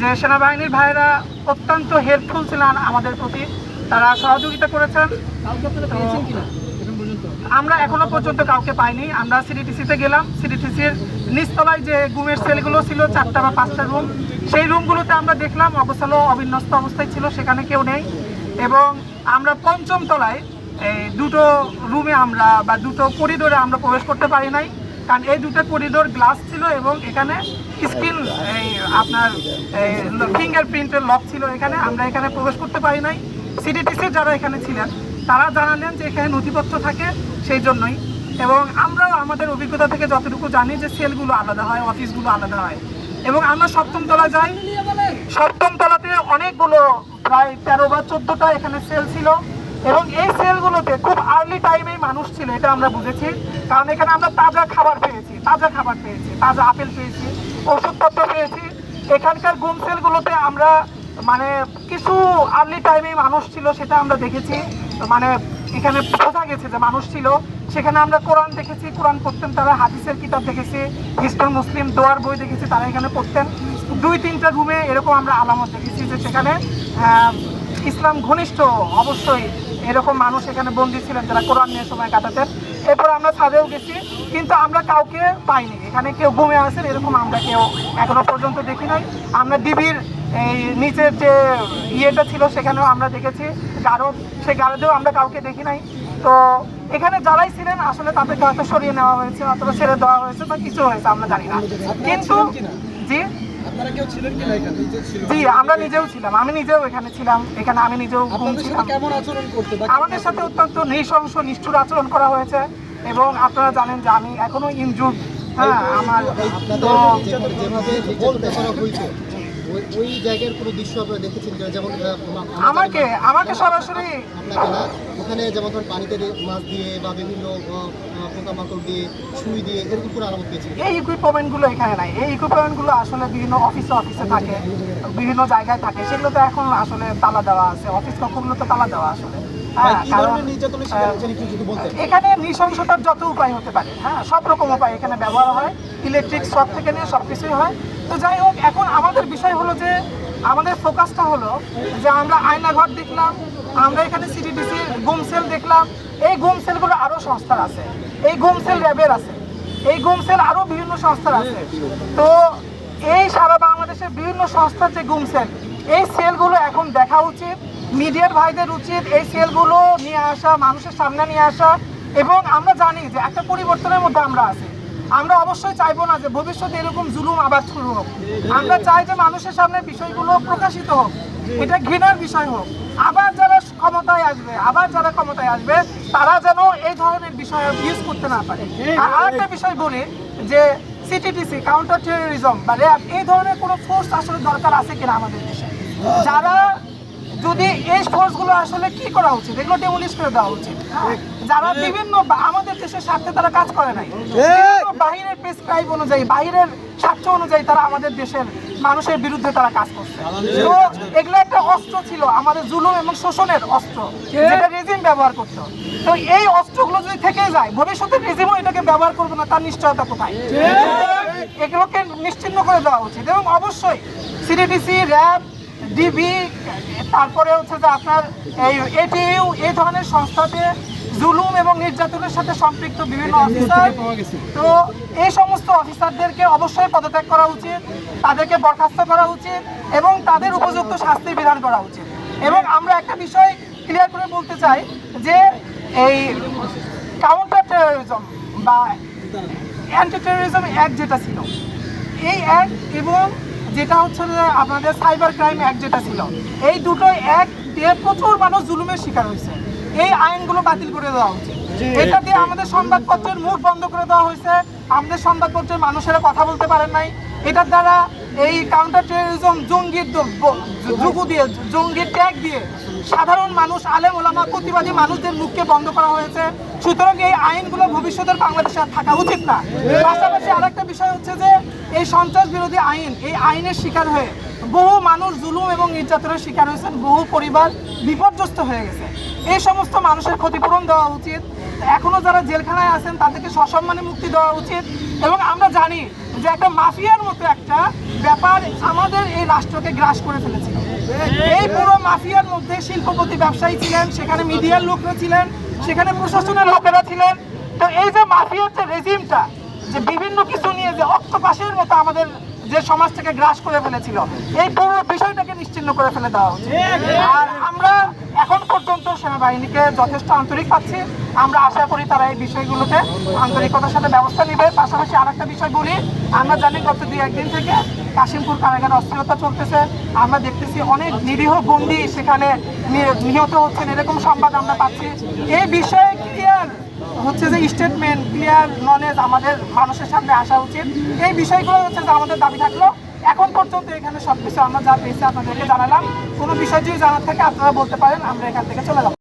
যে সেনাবাহিনীর ভাইরা অত্যন্ত হেল্পফুল ছিলেন আমাদের প্রতি তারা সহযোগিতা করেছেন। আমরা এখনও পর্যন্ত কাউকে পাইনি। আমরা সিডিটিসিতে গেলাম। সিডিটিসির নিচতলায় যে গুমের সেলগুলো ছিল চারটা বা পাঁচটা রুম সেই রুমগুলোতে আমরা দেখলাম অবসালো অবিন্যস্ত অবস্থায় ছিল সেখানে কেউ নেই। এবং আমরা পঞ্চম তলায় এই দুটো রুমে আমরা বা দুটো করিডোরে আমরা প্রবেশ করতে পারি নাই। কারণ এই দুটো করিডোর গ্লাস ছিল এবং এখানে স্ক্রিন এই আপনার ফিঙ্গারপ্রিন্টের লক ছিল এখানে। আমরা এখানে প্রবেশ করতে পারি নাই। সিডিটিসির যারা এখানে ছিলেন, তারা জানালেন যে এখানে নথিপত্র থাকে সেই জন্যই। এবং আমরাও আমাদের অভিজ্ঞতা থেকে যতটুকু জানি যে সেলগুলো আলাদা হয়, অফিসগুলো আলাদা হয়। এবং আমরা সপ্তম তলা যাই। সপ্তম তলাতে অনেকগুলো, প্রায় তেরো বা চোদ্দোটা এখানে সেল ছিল। এবং এই সেলগুলোতে খুব আর্লি টাইমেই মানুষ ছিল, এটা আমরা বুঝেছি। কারণ এখানে আমরা তাজা খাবার পেয়েছি, তাজা খাবার পেয়েছি, তাজা আপেল পেয়েছি, ওষুধপত্র পেয়েছি। এখানকার গুম সেলগুলোতে আমরা মানে কিছু আর্লি টাইমে মানুষ ছিল, সেটা আমরা দেখেছি। মানে এখানে বোঝা গেছে যে মানুষ ছিল। সেখানে আমরা কোরআন দেখেছি, কোরআন পড়তেন, তারা হাদিসের কিতাব দেখেছি, খ্রিস্টান, মুসলিম, দোয়ার বই দেখেছি, তারা এখানে পড়তেন। দুই, তিনটা রুমে এরকম আমরা আলামত দেখেছি যে সেখানে ইসলাম ঘনিষ্ঠ অবশ্যই এরকম মানুষ এখানে বন্দী ছিলেন যারা কোরআন নিয়ে সময় কাটাতেন। এরপর আমরা ছাদেও গেছি, কিন্তু আমরা কাউকে পাইনি। এখানে কেউ ঘুমে আসেন এরকম আমরা কেউ এখনও পর্যন্ত দেখি নাই। আমরা ডিবির এই নিচের যে ইয়েটা ছিল, সেখানেও আমরা দেখেছি। গারদ সেই গারদেও আমরা কাউকে দেখি নাই। তো এখানে যারাই ছিলেন, আসলে তাদেরকে হয়তো সরিয়ে নেওয়া হয়েছে, অথবা ছেড়ে দেওয়া হয়েছে, বা কিছু হয়েছে, আমরা জানি না। কিন্তু জি? জি আমরা নিজেও ছিলাম। আমি নিজেও এখানে ছিলাম। এখানে আমি নিজেও কেমন আচরণ করতে আমাদের সাথে অত্যন্ত নৃশংস নিষ্ঠুর আচরণ করা হয়েছে এবং আপনারা জানেন যে আমি এখনও ইনজুর হ্যাঁ আমার ওই ওই জায়গার কোনো দৃশ্য আপনারা দেখেছেন যেমন আমাকে আমাকে সরাসরি ওখানে যেমন ধরুন পানিতে মাছ দিয়ে বা বিভিন্ন পোকামাকড় দিয়ে সুই দিয়ে এরকম করে আলামত পেয়েছি এই ইকুইপমেন্টগুলো এখানে নাই। এই ইকুইপমেন্টগুলো আসলে বিভিন্ন অফিসে অফিসে থাকে বিভিন্ন জায়গায় থাকে। সেগুলো তো এখন আসলে তালা দেওয়া আছে। অফিস কক্ষগুলো তো তালা দেওয়া আসলে। হ্যাঁ এখানে নৃশংসতার যত উপায় হতে পারে হ্যাঁ সব রকম উপায় এখানে ব্যবহার হয় ইলেকট্রিক শক থেকে নিয়ে সব কিছুই হয়। তো যাই হোক এখন আমাদের বিষয় হলো যে আমাদের ফোকাসটা হলো যে আমরা আয়নাঘর দেখলাম আমরা এখানে সিডিডিসি গুম সেল দেখলাম। এই গুম সেলগুলো আরও সংস্থার আছে এই গুম সেল র্যাবের আছে এই গুম সেল আরও বিভিন্ন সংস্থার আছে। তো এই সারা বাংলাদেশের বিভিন্ন সংস্থার যে গুম সেল এই সেলগুলো এখন দেখা উচিত। মিডিয়ার ভাইদের উচিত এই সেলগুলো নিয়ে আসা, মানুষের সামনে নিয়ে আসা এবং আমরা জানি যে একটা পরিবর্তনের মধ্যে আমরা আছি। আমরা অবশ্যই চাইব না যে ভবিষ্যতে এরকম জুলুম আবার শুরু হোক। আমরা চাই যে মানুষের সামনে বিষয়গুলো প্রকাশিত হোক। এটা ঘৃণার বিষয় হোক। আবার যারা ক্ষমতায় আসবে, আবার যারা ক্ষমতায় আসবে, তারা যেন এই ধরনের বিষয় ইউজ করতে না পারে। আর আরেকটা বিষয় বলি যে সিটিটিসি কাউন্টার টেরোরিজম বা র্যাব, এই ধরনের কোনো ফোর্স আসলে দরকার আছে কিনা আমাদের দেশে? যারা যদি এই ফোর্সগুলো আসলে কি করা উচিত? এগুলো ডেমোলিশ করে দেওয়া উচিত। হ্যাঁ? যারা বিভিন্ন বা- আমাদের দেশের স্বার্থে তারা কাজ করে নাই। বিভিন্ন বাহিরের প্রেসক্রাইব অনুযায়ী বাহিরের স্বার্থ অনুযায়ী তারা আমাদের দেশের মানুষের বিরুদ্ধে তারা কাজ করছে। তো এগুলো একটা অস্ত্র ছিল আমাদের জুলুম এবং শোষণের অস্ত্র যেটা রেজিম ব্যবহার করতো। তো এই অস্ত্রগুলো যদি থেকে যায় ভবিষ্যতে রেজিমও এটাকে ব্যবহার করবে না তার নিশ্চয়তা কোথায়? এগুলোকে নিশ্চিন্ন করে দেওয়া উচিত। এবং অবশ্যই সিডিডিসি র্যাব ডিবি তারপরে হচ্ছে যে আপনার এই এটিইউ এই ধরনের সংস্থাতে জুলুম এবং নির্যাতনের সাথে সম্পৃক্ত বিভিন্ন অফিসার। তো এই সমস্ত অফিসারদেরকে অবশ্যই পদত্যাগ করা উচিত তাদেরকে বরখাস্ত করা উচিত এবং তাদের উপযুক্ত শাস্তির বিধান করা উচিত। এবং আমরা একটা বিষয় ক্লিয়ার করে বলতে চাই যে এই কাউন্টার টেরোরিজম বা অ্যান্টি টেরোরিজম অ্যাক্ট যেটা ছিল এই অ্যাক্ট এবং যেটা হচ্ছে যে আপনাদের সাইবার ক্রাইম অ্যাক্ট যেটা ছিল এই দুটো এক দিয়ে প্রচুর মানুষ জুলুমের শিকার হয়েছে। এই আইনগুলো বাতিল করে দেওয়া উচিত এটা দিয়ে আমাদের সংবাদপত্রের মুখ বন্ধ করে দেওয়া হয়েছে। আমাদের সংবাদপত্রের মানুষেরা কথা বলতে পারেন নাই। এটার দ্বারা এই কাউন্টার টেরিজম জঙ্গির দ- দিয়ে জঙ্গির ট্যাগ দিয়ে সাধারণ মানুষ, আলেম, ওলামা, প্রতিবাদী মানুষদের মুখকে বন্ধ করা হয়েছে। সুতরাং এই আইনগুলো ভবিষ্যতের বাংলাদেশে আর থাকা উচিত না। পাশাপাশি আরেকটা বিষয় হচ্ছে যে, এই সন্ত্রাস বিরোধী আইন, এই আইনের শিকার হয়ে বহু মানুষ জুলুম এবং নির্যাতনের শিকার হয়েছেন, বহু পরিবার বিপর্যস্ত হয়ে গেছে। এই সমস্ত মানুষের ক্ষতিপূরণ দেওয়া উচিত। এখনও যারা জেলখানায় আছেন, তাদেরকে সসম্মানে মুক্তি দেওয়া উচিত। এবং আমরা জানি যে একটা মাফিয়ার মতো একটা ব্যাপার আমাদের এই রাষ্ট্রকে গ্রাস করে ফেলেছিল এই পুরো মাফিয়ার মধ্যে শিল্পপতি ব্যবসায়ী ছিলেন, সেখানে মিডিয়ার লোকরা ছিলেন, সেখানে প্রশাসনের লোকেরা ছিলেন। তো এই যে মাফিয়ার যে রেজিমটা যে বিভিন্ন কিছু নিয়ে যে অক্টোপাসের মতো আমাদের যে সমাজটাকে গ্রাস করে ফেলেছিল। এই পুরো বিষয়টাকে নিশ্চিন্ন করে ফেলে দেওয়া উচিত আর আমরা এখন পর্যন্ত সেনাবাহিনীকে যথেষ্ট আন্তরিক পাচ্ছি। আমরা আশা করি তারা এই বিষয়গুলোতে আন্তরিকতার সাথে ব্যবস্থা নেবে। পাশাপাশি আরেকটা বিষয় বলি, আমরা জানি গত দুই একদিন থেকে কাশিমপুর কারাগারে অস্থিরতা চলতেছে। আমরা দেখতেছি অনেক নিরীহ বন্দী সেখানে নিহত হচ্ছেন। এরকম সংবাদ আমরা পাচ্ছি। এই বিষয়ে হচ্ছে যে স্টেটমেন্ট ক্লিয়ার নলেজ আমাদের মানুষের সামনে আসা উচিত। এই বিষয়গুলো হচ্ছে যে আমাদের দাবি থাকল। এখন পর্যন্ত এখানে সব কিছু আমরা যা পেয়েছি আপনাদেরকে জানালাম। কোনো বিষয় যদি জানার থাকে আপনারা বলতে পারেন, আমরা এখান থেকে চলে যাব।